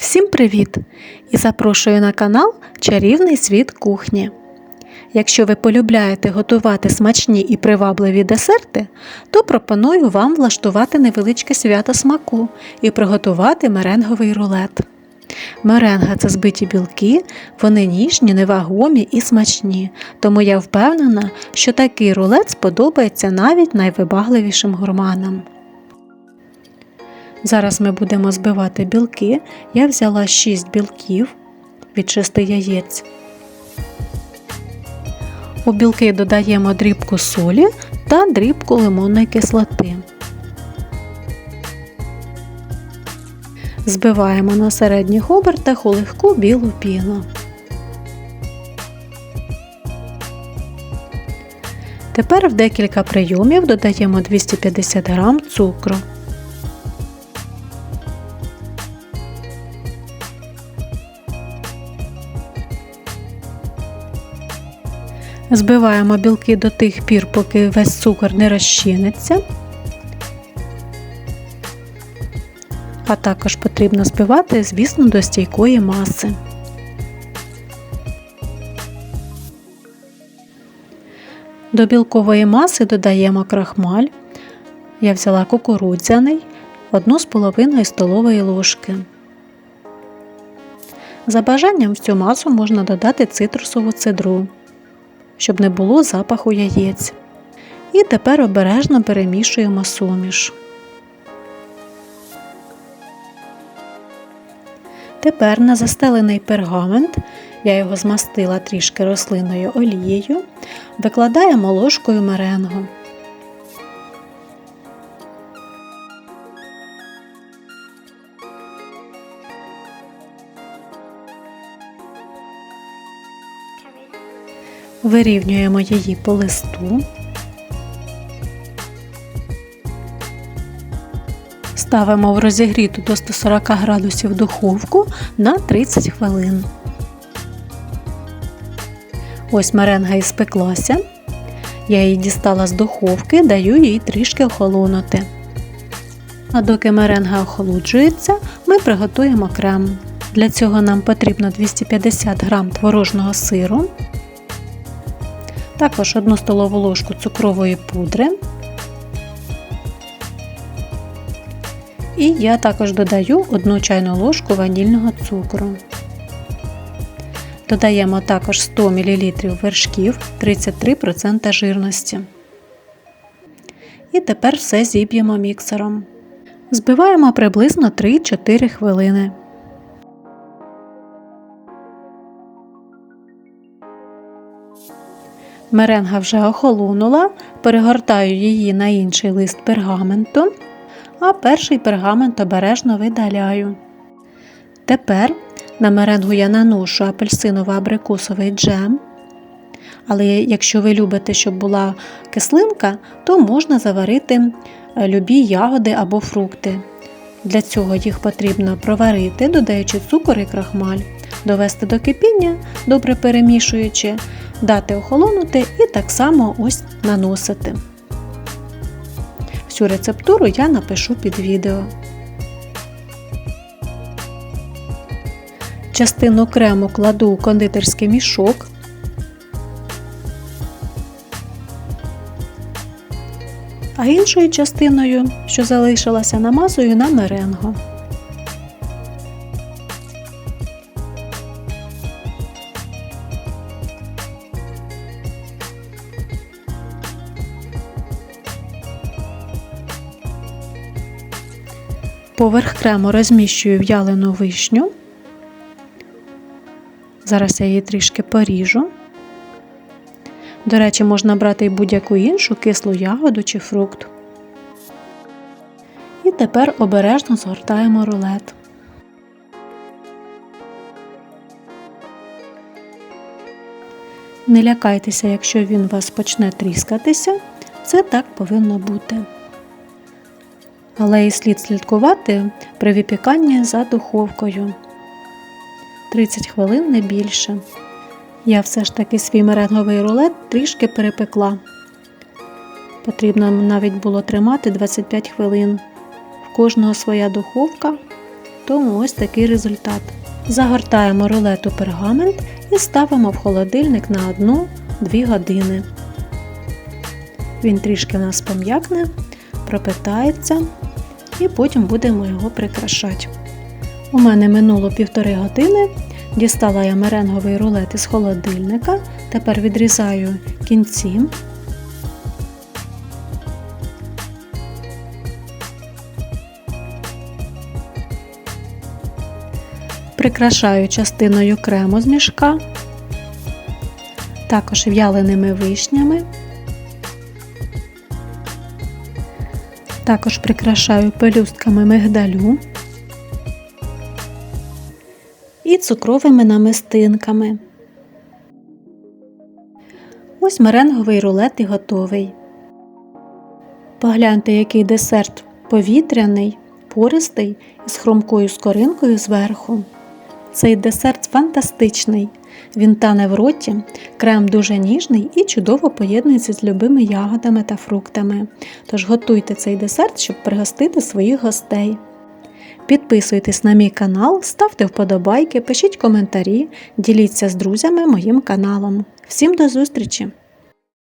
Всім привіт! І запрошую на канал Чарівний світ кухні. Якщо ви полюбляєте готувати смачні і привабливі десерти, то пропоную вам влаштувати невеличке свято смаку і приготувати меренговий рулет. Меренга це збиті білки, вони ніжні, невагомі і смачні, тому я впевнена, що такий рулет сподобається навіть найвибагливішим гурманам. Зараз ми будемо збивати білки. Я взяла 6 білків від 6 яєць. У білки додаємо дрібку солі та дрібку лимонної кислоти. Збиваємо на середніх обертах у легку білу піну. Тепер в декілька прийомів додаємо 250 г цукру. Збиваємо білки до тих пір, поки весь цукор не розчиниться. А також потрібно збивати, звісно, до стійкої маси. До білкової маси додаємо крахмаль. Я взяла кукурудзяний, 1,5 столової ложки. За бажанням в цю масу можна додати цитрусову цедру щоб не було запаху яєць. І тепер обережно перемішуємо суміш. Тепер на застелений пергамент, я його змастила трішки рослинною олією, викладаємо ложкою меренгу. Вирівнюємо її по листу. Ставимо в розігріту до 140 градусів духовку на 30 хвилин. Ось меренга іспеклася. Я її дістала з духовки, даю їй трішки охолонути. А доки меренга охолоджується, ми приготуємо крем. Для цього нам потрібно 250 г творожного сиру, також 1 столову ложку цукрової пудри. І я також додаю 1 чайну ложку ванільного цукру. Додаємо також 100 мл вершків 33% жирності. І тепер все зіб'ємо міксером. Збиваємо приблизно 3-4 хвилини. Меренга вже охолонула, перегортаю її на інший лист пергаменту, а перший пергамент обережно видаляю. Тепер на меренгу я наношу апельсиново-абрикосовий джем. Але якщо ви любите, щоб була кислинка, то можна заварити е, любі ягоди або фрукти. Для цього їх потрібно проварити, додаючи цукор і крахмаль, довести до кипіння, добре перемішуючи, дати охолонути і так само ось наносити. Всю рецептуру я напишу під відео. Частину крему кладу у кондитерський мішок. А іншою частиною, що залишилася намазую на меренго. Поверх крему розміщую в'ялену вишню. Зараз я її трішки поріжу. До речі, можна брати і будь-яку іншу кислу ягоду чи фрукт. І тепер обережно згортаємо рулет. Не лякайтеся, якщо він у вас почне тріскатися, це так повинно бути але і слід слідкувати при випіканні за духовкою 30 хвилин не більше. Я все ж таки свій меренговий рулет трішки перепекла. Потрібно навіть було тримати 25 хвилин. В кожного своя духовка, Тому ось такий результат. Загортаємо рулет у пергамент і ставимо в холодильник на 1-2 години. Він трішки у нас пом'якне, пропитається і потім будемо його прикрашати. У мене минуло півтори години. Дістала я меренговий рулет із холодильника. Тепер відрізаю кінці. Прикрашаю частиною крему з мішка, також в'яленими вишнями. Також прикрашаю пелюстками мигдалю і цукровими намистинками. Ось меренговий рулет і готовий. Погляньте, який десерт повітряний, пористий і з хрумкою скоринкою зверху. Цей десерт фантастичний. Він тане в роті, крем дуже ніжний і чудово поєднується з любими ягодами та фруктами. Тож готуйте цей десерт, щоб пригостити своїх гостей. Підписуйтесь на мій канал, ставте вподобайки, пишіть коментарі, діліться з друзями моїм каналом. Всім до зустрічі!